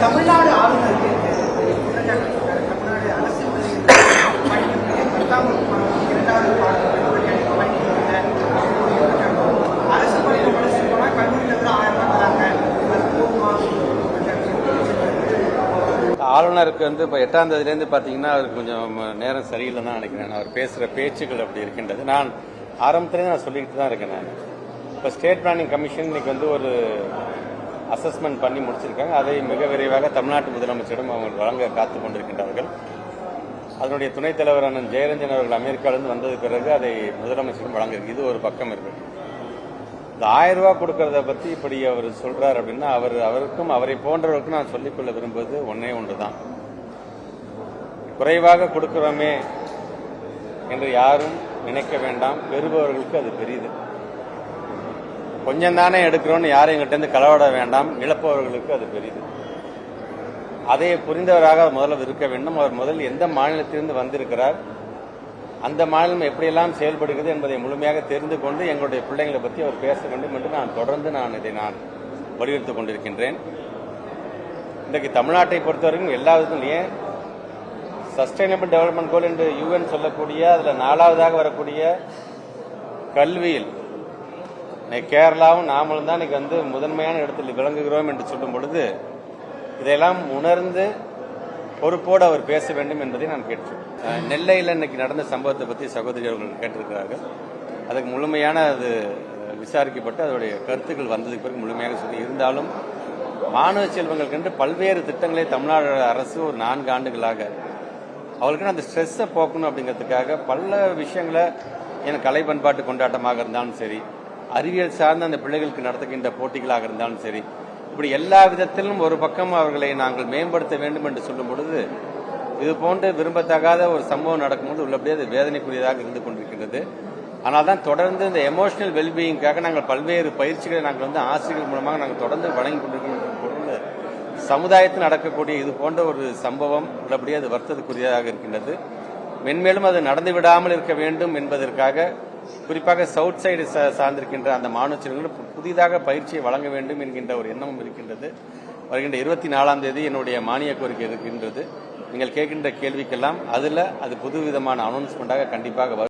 தமிழ்நாடு ஆளுநருக்கு தமிழ்நாடு அரசு பத்தாம் இரண்டாவது அரசு பள்ளியில் கல்லூரியில் ஆயிரம் ரூபாய் தராங்க ஆளுநருக்கு வந்து இப்போ எட்டாம் தேதியிலேருந்து பார்த்தீங்கன்னா அவருக்கு கொஞ்சம் நேரம் சரியில்லை தான் நினைக்கிறேன். அவர் பேசுகிற பேச்சுகள் அப்படி இருக்கின்றது. நான் ஆரம்பத்திலேருந்து நான் சொல்லிக்கிட்டு தான் இருக்கேன் நான். இப்போ ஸ்டேட் பிளானிங் கமிஷன் இன்னைக்கு வந்து ஒரு அசஸ்மெண்ட் பண்ணி முடிச்சிருக்காங்க. அதை மிக விரைவாக தமிழ்நாட்டு முதலமைச்சரிடம் அவங்க வழங்க காத்து கொண்டிருக்கின்றார்கள். அதனுடைய துணைத் தலைவர் அண்ணன் ஜெயரஞ்சன் அவர்கள் அமெரிக்காவிலிருந்து வந்தது பிறகு அதை முதலமைச்சரிடம் வழங்கியிருக்கு. இது ஒரு பக்கம் இருக்கு. இந்த ஆயிரம் ரூபாய் கொடுக்கறத பத்தி இப்படி அவர் சொல்றார் அப்படின்னா அவர் அவருக்கும் அவரை போன்றவருக்கும் நான் சொல்லிக்கொள்ள விரும்புவது ஒன்னே ஒன்றுதான். குறைவாக கொடுக்கிறோமே என்று யாரும் நினைக்க வேண்டாம். பெறுபவர்களுக்கு அது பெரியது கொஞ்சம் தானே எடுக்கிறோம்னு யாரும் எங்கிட்டேருந்து களவாட வேண்டாம். இழப்பவர்களுக்கு அது பெரியது அதை புரிந்தவராக முதல்ல இருக்க வேண்டும். அவர் முதல் எந்த மாநிலத்திலிருந்து வந்திருக்கிறார்? அந்த மாநிலம் எப்படியெல்லாம் செயல்படுகிறது என்பதை முழுமையாக தெரிந்து கொண்டு எங்களுடைய பிள்ளைங்களை பற்றி அவர் பேச வேண்டும் என்று நான் தொடர்ந்து நான் இதை நான் வலியுறுத்திக் கொண்டிருக்கின்றேன். இன்றைக்கு தமிழ்நாட்டை பொறுத்தவரைக்கும் எல்லா ஏன் சஸ்டைனபிள் டெவலப்மெண்ட் கோல் என்று யூஎன் சொல்லக்கூடிய அதில் நாலாவதாக வரக்கூடிய கல்வியில் இன்னைக்கு கேரளாவும் நாமளும் தான் இன்னைக்கு வந்து முதன்மையான இடத்தில் விளங்குகிறோம் என்று சொல்லும் பொழுது இதையெல்லாம் உணர்ந்து பொறுப்போடு அவர் பேச வேண்டும் என்பதை நான் கேட்டேன் நெல்லையில் இன்னைக்கு நடந்த சம்பவத்தை பற்றி சகோதரி அவர்கள் கேட்டிருக்கிறார்கள். அதுக்கு முழுமையான அது விசாரிக்கப்பட்டு அதனுடைய கருத்துக்கள் வந்ததுக்கு பிறகு முழுமையாக சொல்லி இருந்தாலும் மாணவ செல்வங்களுக்கு பல்வேறு திட்டங்களை தமிழ்நாடு அரசு ஒரு நான்கு ஆண்டுகளாக அவர்களுக்கு அந்த ஸ்ட்ரெஸ்ஸை போக்கணும் அப்படிங்கிறதுக்காக பல விஷயங்களை எனக்கு கலை பண்பாட்டு கொண்டாட்டமாக இருந்தாலும் சரி அறிவியல் சார்ந்த அந்த பிள்ளைகளுக்கு நடத்துகின்ற போட்டிகளாக இருந்தாலும் சரி இப்படி எல்லா விதத்திலும் ஒரு பக்கம் அவர்களை நாங்கள் மேம்படுத்த வேண்டும் என்று சொல்லும் பொழுது இது போன்று விரும்பத்தகாத ஒரு சம்பவம் நடக்கும்போது உள்ளபடியே அது வேதனைக்குரியதாக இருந்து கொண்டிருக்கின்றது. ஆனால் தான் தொடர்ந்து இந்த எமோஷனல் வெல்பீயிங்காக நாங்கள் பல்வேறு பயிற்சிகளை நாங்கள் வந்து ஆசிரியர்கள் மூலமாக நாங்கள் தொடர்ந்து வழங்கி கொண்டிருக்கின்ற சமுதாயத்தில் நடக்கக்கூடிய இது போன்ற ஒரு சம்பவம் உள்ளபடியே அது வருத்தத்துக்குரியதாக இருக்கின்றது. மென்மேலும் அது நடந்து விடாமல் இருக்க வேண்டும் என்பதற்காக குறிப்பாக சவுத் சைடு சார்ந்திருக்கின்ற அந்த மாணவர்களுக்கு புதிதாக பயிற்சியை வழங்க வேண்டும் என்கின்ற ஒரு எண்ணமும் இருக்கின்றது. வருகின்ற இருபத்தி நாலாம் தேதி என்னுடைய மானிய கோரிக்கை இருக்கின்றது. நீங்கள் கேட்கின்ற கேள்விக்கெல்லாம் அதில் அது புதுவிதமான அனௌன்ஸ்மெண்டாக கண்டிப்பாக வரும்.